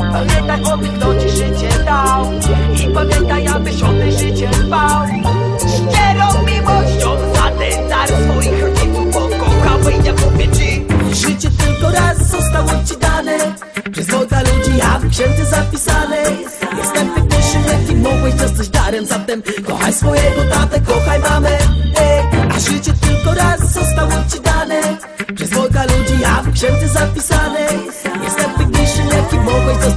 Pamiętaj o tym, kto ci życie dał. I pamiętaj, abyś o te życie dbał. Szczerą miłością za ten dar swoich rodziców pokochał I ja mówię ci Życie tylko raz zostało ci dane. Przez Boga ludzi, a w księdze zapisane. Jestem piękniejszym, jakim mogłeś dostać darem. Zatem kochaj swojego tatę, kochaj mamę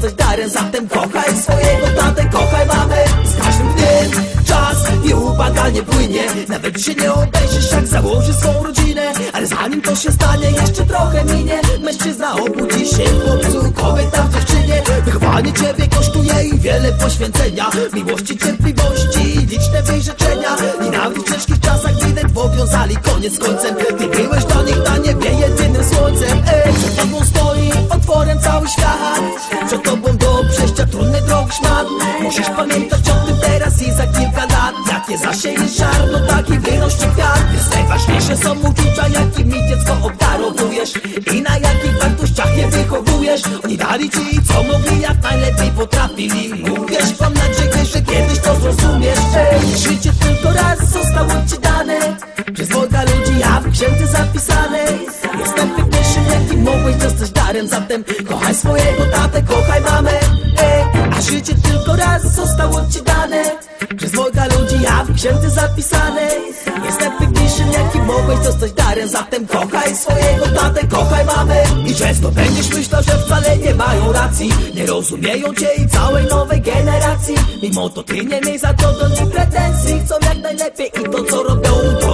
dostać darem Zatem kochaj swojego tatę, kochaj mamę. Z każdym dniem czas nieubaganie płynie. Nawet się nie obejrzysz jak założy swą rodzinę. Ale zanim to się stanie jeszcze trochę minie. Mężczyzna obudzi się w chłopcu, kobieta w dziewczynie Wychowanie ciebie kosztuje i wiele poświęcenia. Miłości, cierpliwości liczne wyrzeczenia. I nawet w ciężkich czasach widać powiązali koniec z końcem. Ty byłeś dla nich na niebie jedynym słońcem. Ej, przed tobą stoi otworem cały świat Przed tobą do przejścia trudny drogi szmat? Musisz pamiętać o tym teraz i za kilka lat. Jak nie zasieje żar, no taki wyrośnie kwiat Więc najważniejsze są uczucia, jakimi dziecko obdarowujesz. I na jakich wartościach je wychowujesz. Oni dali ci co mogli, jak najlepiej potrafili. Mówisz, mam nadzieję, że kiedyś to zrozumiesz Ej, Życie tylko raz zostało ci dane. Przez Boga ludzi, a w księdze zapisane mogłeś dostać darem. Zatem kochaj swojego tatę, kochaj mamę. Ej, A życie tylko raz zostało ci dane. Przez Boga ludzi, a w księdze zapisane. Jestem piękniejszym, jakim mogłeś dostać darem. Zatem kochaj swojego tatę, kochaj mamę. I często będziesz myślał, że wcale nie mają racji. Nie rozumieją cię i całej nowej generacji. Mimo to ty nie miej za to do nich pretensji. Chcą jak najlepiej i to co robią, to robią